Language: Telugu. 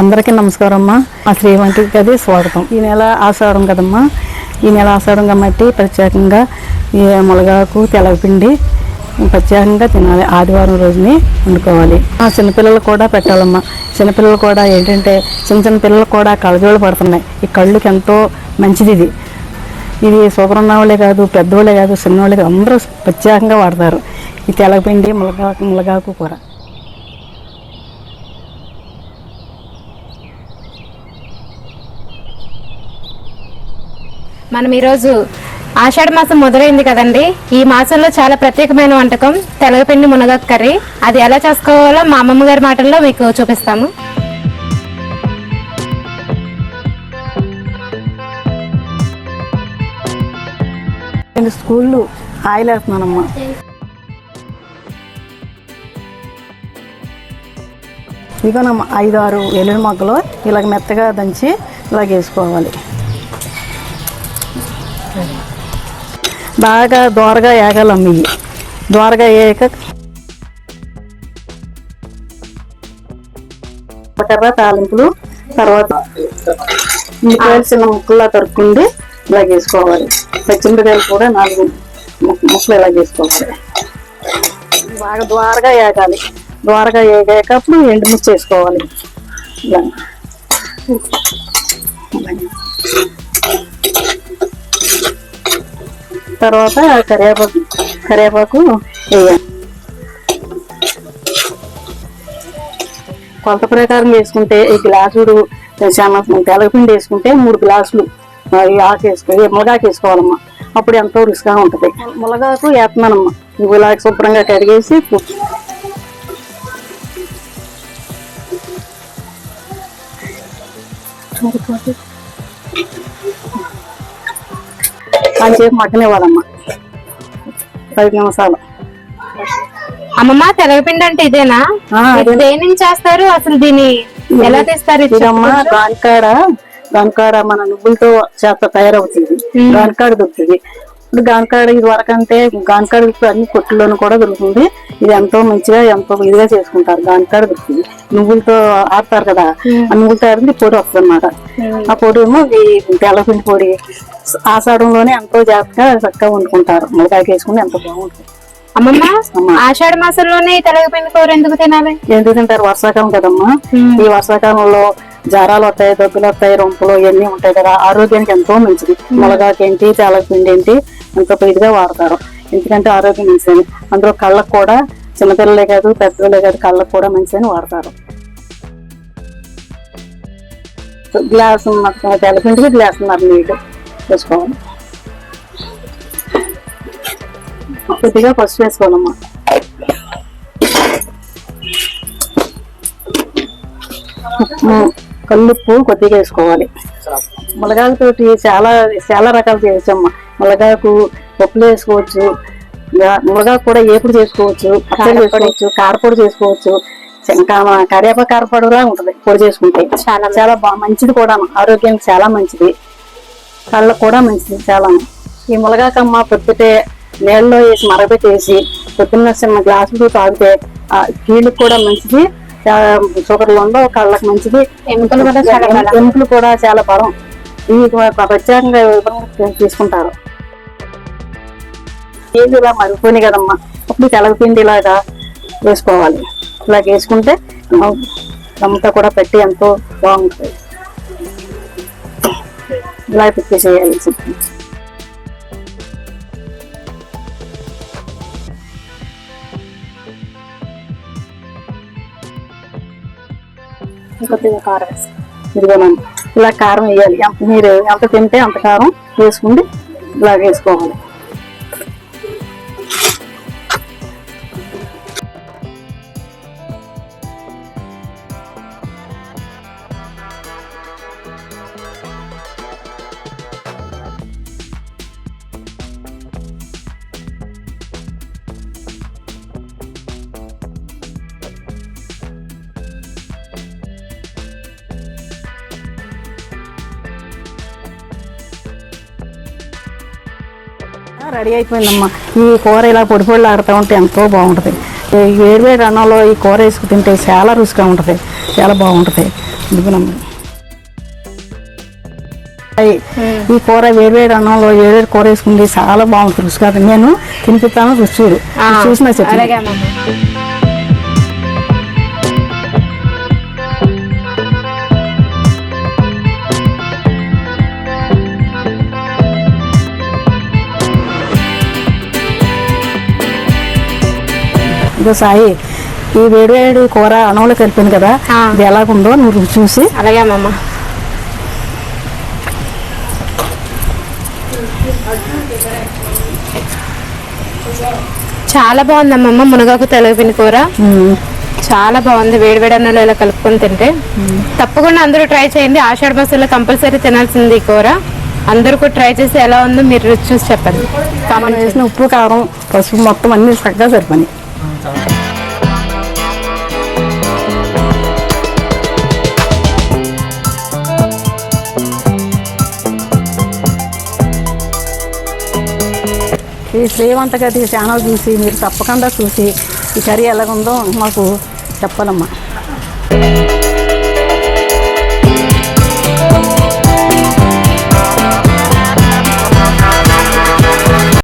అందరికీ నమస్కారం అమ్మా మా శ్రీవంటికి గది స్వాగతం. ఈ నెల ఆషాఢం కదమ్మా. ఈ నెల ఆషాఢం కాబట్టి ప్రత్యేకంగా ఈ మునగాకు తెలగపిండి ప్రత్యేకంగా తినాలి. ఆదివారం రోజుని వండుకోవాలి. ఆ చిన్నపిల్లలు కూడా పెట్టాలమ్మా. చిన్నపిల్లలు కూడా ఏంటంటే చిన్న చిన్న పిల్లలు కూడా కళ్ళజోళ్ళు పడుతున్నాయి. ఈ కళ్ళుకి ఎంతో మంచిది ఇది. ఇది షుగర్ ఉన్నవాళ్ళే కాదు పెద్దవాళ్ళే కాదు చిన్నవాళ్ళే కాదు అందరూ ప్రత్యేకంగా వాడతారు. ఈ తెలగపిండి మునగాకు మునగాకు కూర. మనం ఈరోజు ఆషాఢ మాసం మొదలైంది కదండి. ఈ మాసంలో చాలా ప్రత్యేకమైన వంటకం తెలగపిండి మునగాకు కర్రీ. అది ఎలా చేసుకోవాలో మా అమ్మమ్మ గారి మాటల్లో మీకు చూపిస్తాము. నేను స్కూల్లో ఆయిల్ వేస్తున్నానమ్మ. ఇదిగోనమ్మా ఐదు ఆరు ఎల్లుడి మొగ్గలు ఇలాగ మెత్తగా దంచి ఇలాగ వేసుకోవాలి. బాగా దోరగా వేగాలమ్మ ఇవి. దోరగా వేయక కర్ర తాలింపులు తర్వాత ఉల్లిపాయలు చిన్న ముక్కల్లా తరుక్కుండి ఇలా వేసుకోవాలి. పచ్చిమిరకాయలు కూడా నాలుగు ముక్కలు ఇలా వేసుకోవాలి. బాగా ద్వారగా వేగాలి ద్వారగా వేగాకప్పుడు ఎండుమిర్చి వేసుకోవాలి. ఇలా తర్వాత కరివేపాకు కరివేపాకు వేయాలి. కొలత ప్రకారం వేసుకుంటే ఈ గ్లాసుడు చాలా తెలగపిండి వేసుకుంటే మూడు గ్లాసులు ఆ, ఈ ఆకు వేసుకో మునగాకు వేసుకోవాలమ్మా అప్పుడు ఎంతో రుచిగా ఉంటుంది. మునగాకు వేస్తున్నానమ్మా. ఇవి ఇలా శుభ్రంగా కడిగేసి పు- కాసేపు మగ్గనివ్వాలమ్మా పది నిమిషాలు. అమ్మమ్మ తెలగపిండి అంటే ఇదేనా? దేని నుంచి చేస్తారు? అసలు దీన్ని ఎలా తీస్తారు ఇది ఇదమ్మా గానికాడ గానికాడ మన నువ్వులతో చేత తయారవుతుంది. గానికాడ దొరుకుతుంది. ఇప్పుడు గానికాడ ఇది వరకు అంటే గానికాడ అన్ని కొట్టుల్లోనూ కూడా దొరుకుతుంది. ఇది ఎంతో మంచిగా ఎంతో ఇదిగా చేసుకుంటారు. గానికాడ దొరుకుతుంది నువ్వులతో ఆడతారు కదా ఆ నువ్వులతో ఆడింది పొడి వస్తుంది అనమాట ఆ పొడి ఏమో ఈ తెల్లపిండి పొడి. ఆషాఢంలోనే ఎంతో జాగ్రత్తగా చక్కగా వండుకుంటారు. మునగాకు వేసుకుని ఎంతో బాగుంటుంది. అమ్మమ్మ ఆషాఢ మాసంలోనే తెలగపిండి కూర ఎందుకు తినాలి? ఎందుకు తింటారు? వర్షాకాలం కదమ్మా. ఈ వర్షాకాలంలో జ్వరాలు వస్తాయి దగ్గులు వస్తాయి రొంపులు ఇవన్నీ ఉంటాయి కదా ఆరోగ్యానికి ఎంతో మంచిది. మునగాకేంటి పిండి ఏంటి ఎంతో ఇదిగా వాడతారు. ఎందుకంటే ఆరోగ్యం మంచిదని. అందులో కళ్ళకు కూడా చిన్నపిల్లలే కాదు పెద్దలే కాదు కళ్ళకు కూడా మంచిదని వాడతారు. గ్లాస్ తెల్లపిండికి గ్లాస్ ఉన్నారు నీళ్ళు వేసుకోవాలి. కొద్దిగా పసుపు వేసుకోవాలమ్మా. ఉప్పు, కల్లుప్పు కొద్దిగా వేసుకోవాలి. మునగాకుతోటి చాలా చాలా రకాలు చేయొచ్చమ్మా. మునగాకు పప్పులు వేసుకోవచ్చు ఇంకా మునగాకు కూడా ఏపుడు చేసుకోవచ్చు పచ్చడి చేసుకోవచ్చు కారపొడి చేసుకోవచ్చు. కరివేపాకు కారపొడిలా ఉంటది పొడి చేసుకుంటే. చాలా చాలా బాగా మంచిది కూడా ఆరోగ్యానికి చాలా మంచిది. కళ్ళకు కూడా మంచిది చాలా. ఈ మునగాకమ్మ పొద్దుటే నీళ్ళలో వేసి మరగపెట్టేసి పొద్దున్న చిన్న గ్లాసులు తాగితే ఆ కీళ్ళకి కూడా మంచిది షుగర్లు ఉండవు కళ్ళకి మంచిది. ఎముకలు కూడా చాలా బలం. ఎముకలు కూడా చాలా బలం. ఇవి ప్రత్యేకంగా తీసుకుంటారు. ఏది ఇలా మరిగిపోయినాయి కదమ్మా. అప్పుడు తెలగపిండి ఇలాగా వేసుకోవాలి. ఇలా వేసుకుంటే అంతా కూడా పెట్టి ఎంతో బాగుంటుంది. ఇలా పెట్టేసేయాలి. కొద్దిగా కారం వేసి. ఇదిగోనండి. ఇలా కారం వేయాలి. ఎంత మీరు ఎంత తింటే అంత కారం వేసుకుంటే ఇలా వేసుకోవాలి. రెడీ అయిపోయిందమ్మా. ఈ కూర ఇలా పొడి పొడిలు ఆడుతూ ఉంటే ఎంతో బాగుంటుంది. వేడి అన్నంలో ఈ కూర వేసుకు తింటే చాలా రుచిగా ఉంటుంది. చాలా బాగుంటుంది. ఇదిగోనమ్మా ఈ కూర వేడివేడి అన్నంలో వేడివేడి కూర వేసుకుంది చాలా బాగుంటుంది. రుచి కాదు నేను తినిపిస్తాను రుచి చూడు. ఆ, చూసి నాకు చెప్పు. ఇదో సాయి ఈ వేడివేడి కూర అన్నంలో కలిపింది కదా. ఇది ఎలాగుందో నువ్వు రుచి చూసి. అలాగే అమ్మమ్మ. చాలా బాగుంది అమ్మమ్మ మునగాకు తెలగపిండి కూర. చాలా బాగుంది వేడి వేడి అన్నంలో ఇలా కలుపుకొని తింటే. తప్పకుండా అందరూ ట్రై చేయండి ఆషాఢ మాసంలో కంపల్సరీ తినాల్సింది ఈ కూర. అందరూ కూడా ట్రై చేసి ఎలా ఉందో మీరు రుచి చూసి చెప్పండి. మనం వేసిన ఉప్పు కారం పసుపు మొత్తం అన్ని చక్కగా సరిపని ఈ శ్రీవంత గది ఛానల్ చూసి మీరు తప్పకుండా చూసి ఈ కర్రీ ఎలాగుందో మాకు చెప్పాలమ్మా.